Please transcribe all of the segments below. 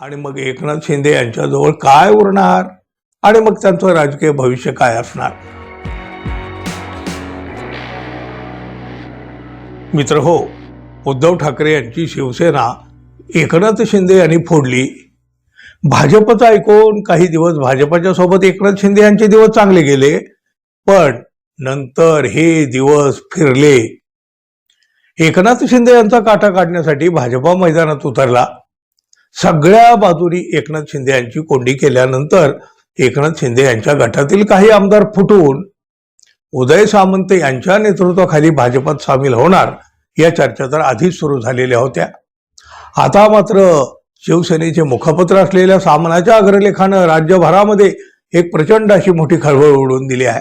आणि मग एकनाथ शिंदे यांच्याजवळ काय उरणार? आणि मग त्यांचं राजकीय भविष्य काय असणार? मित्र हो उद्धव ठाकरे यांची शिवसेना एकनाथ शिंदे यांनी फोडली. भाजपचं ऐकून काही दिवस भाजपच्या सोबत एकनाथ शिंदे यांचे दिवस चांगले गेले पण नंतर हे दिवस फिरले. एकनाथ शिंदे यांचा काटा काढण्यासाठी भाजपा मैदानात उतरला. सगळ्या बाजूनी एकनाथ शिंदे यांची कोंडी केल्यानंतर एकनाथ शिंदे यांच्या गटातील काही आमदार फुटून उदय सामंत यांच्या नेतृत्वाखाली भाजपात सामील होणार या चर्चा तर आधीच सुरू झालेल्या होत्या. आता मात्र शिवसेनेचे मुखपत्र असलेल्या सामनाच्या अग्रलेखानं राज्यभरामध्ये एक प्रचंड अशी मोठी खळबळ उडवून दिली आहे.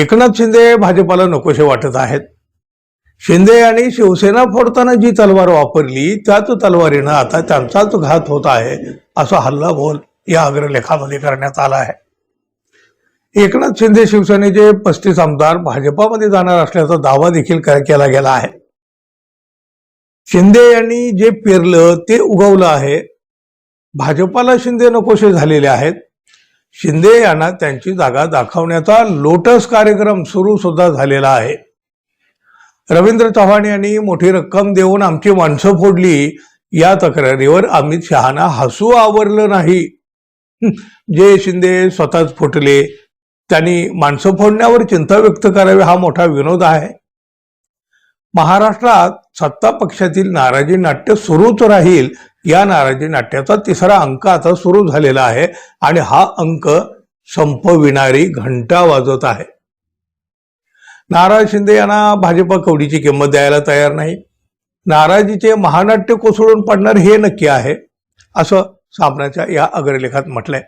एकनाथ शिंदे भाजपाला नकोसे वाटत आहेत. शिंदे यांनी शिवसेना फोडताना जी तलवार वापरली त्याच तलवारीनं आता त्यांचाच घात होत आहे असा हल्ला बोल या अग्रलेखामध्ये करण्यात आला आहे. एकनाथ शिंदे शिवसेनेचे पस्तीस आमदार भाजपामध्ये जाणार असल्याचा दावा देखील केला गेला आहे. शिंदे यांनी जे पेरलं ते उगवलं आहे. भाजपाला शिंदे नकोसे झालेले आहेत. शिंदे यांना त्यांची जागा दाखवण्याचा लोटस कार्यक्रम सुरू सुद्धा झालेला आहे. रवींद्र चव्हाण यांनी मोठी रक्कम देऊन आमची माणसं फोडली. या तक्रारीवर अमित शहाना हसू आवरलं नाही. जे शिंदे स्वतःच फुटले त्यांनी माणसं फोडण्यावर चिंता व्यक्त करावी हा मोठा विनोद आहे. महाराष्ट्रात सत्ता पक्षातील नाराजी नाट्य सुरूच राहील. या नाराजी नाट्याचा तिसरा अंक आता सुरू झालेला आहे आणि हा अंक संपविणारी घंटा वाजत आहे. नाराज शिंदे यांना भाजपा कवडीची किंमत द्यायला तयार नाही. नाराजीचे महानाट्य कोसळून पडणार हे नक्की आहे असं सामनाच्या या अग्रलेखात म्हटलंय.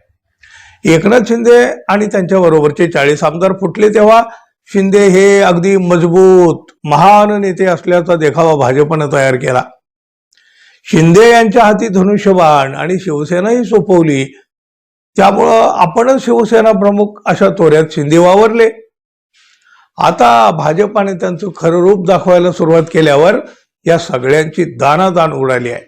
एकनाथ शिंदे आणि त्यांच्या बरोबरचे चाळीस आमदार फुटले तेव्हा शिंदे हे अगदी मजबूत महान नेते असल्याचा देखावा भाजपनं तयार केला. शिंदे यांच्या हाती धनुष्यबाण आणि शिवसेनाही सोपवली. त्यामुळं आपणच शिवसेना प्रमुख अशा तोऱ्यात शिंदे वावरले. आता भाजपाने त्यांचं खरं रूप दाखवायला सुरुवात केल्यावर या सगळ्यांची दानादान उडाली आहे.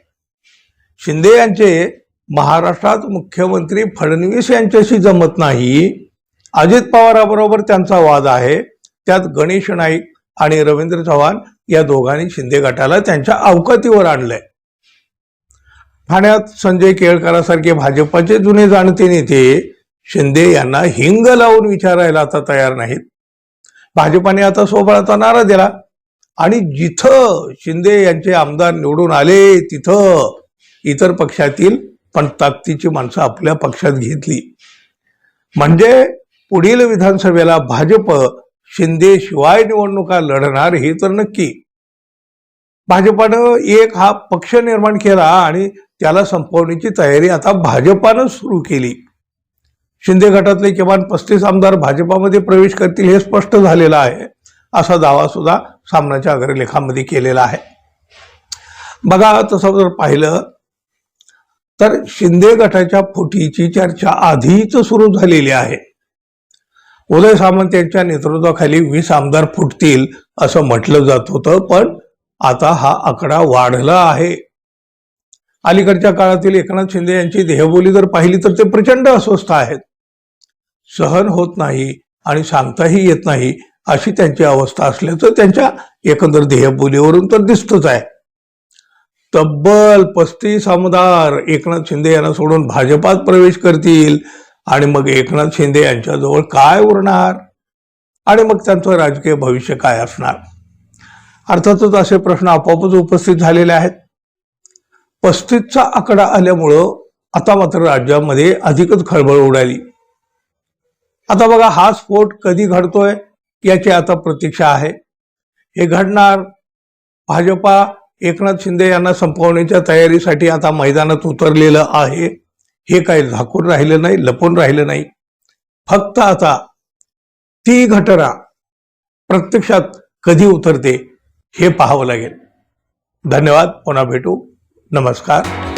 शिंदे यांचे महाराष्ट्रात मुख्यमंत्री फडणवीस यांच्याशी जमत नाही. अजित पवाराबरोबर त्यांचा वाद आहे. त्यात गणेश नाईक आणि रवींद्र चव्हाण या दोघांनी शिंदे गटाला त्यांच्या अवकातीवर आणलंय. ठाण्यात संजय केळकरांसारखे भाजपाचे जुने जाणते नेते शिंदे यांना हिंग लावून विचारायला आता तयार नाहीत. भाजपाने आता सोबळाचा नारा दिला. आणि जिथं शिंदे यांचे आमदार निवडून आले तिथं इतर पक्षातील पण ताकदीची माणसं आपल्या पक्षात घेतली. म्हणजे पुढील विधानसभेला भाजप शिंदे शिवाय निवडणुका लढणार हे तर नक्की. भाजपानं एक हा पक्ष निर्माण केला आणि त्याला संपवण्याची तयारी आता भाजपानं सुरू केली. शिंदे गटातले किमान पस्तीस आमदार भाजपामध्ये प्रवेश करतील हे स्पष्ट झालेलं आहे असा दावा सुद्धा सामनाच्या अग्रलेखामध्ये केलेला आहे. बघा तसं जर पाहिलं तर शिंदे गटाच्या फुटीची चर्चा आधीच सुरू झालेली आहे. उदय सामंत यांच्या नेतृत्वाखाली वीस आमदार फुटतील असं म्हटलं जात होतं पण आता हा आकडा वाढला आहे. अलीकडच्या काळातील एकनाथ शिंदे यांची देहबोली जर पाहिली तर ते प्रचंड अस्वस्थ आहेत. सहन होत नाही आणि सांगताही येत नाही अशी त्यांची अवस्था असल्याचं त्यांच्या एकंदर देहबोलीवरून तर दिसतच आहे. तब्बल पस्तीस आमदार एकनाथ शिंदे यांना सोडून भाजपात प्रवेश करतील आणि मग एकनाथ शिंदे यांच्याजवळ काय उरणार? आणि मग त्यांचं राजकीय भविष्य काय असणार? अर्थातच असे प्रश्न आपोआपच उपस्थित झालेले आहेत. पस्तीसचा आकडा आल्यामुळं आता मात्र राज्यामध्ये अधिकच खळबळ उडाली. आता बघा हा स्फोट कधी घडतोय याची आता प्रतीक्षा आहे. हे घडणार भाजपा एकनाथ शिंदे यांना संपवण्याच्या तयारीसाठी आता मैदानात उतरलेलं आहे. हे काही झाकून राहिलं नाही लपून राहिलं नाही. फक्त आता ती घटना प्रत्यक्षात कधी उतरते हे पाहावं लागेल. धन्यवाद पुन्हा भेटू. नमस्कार.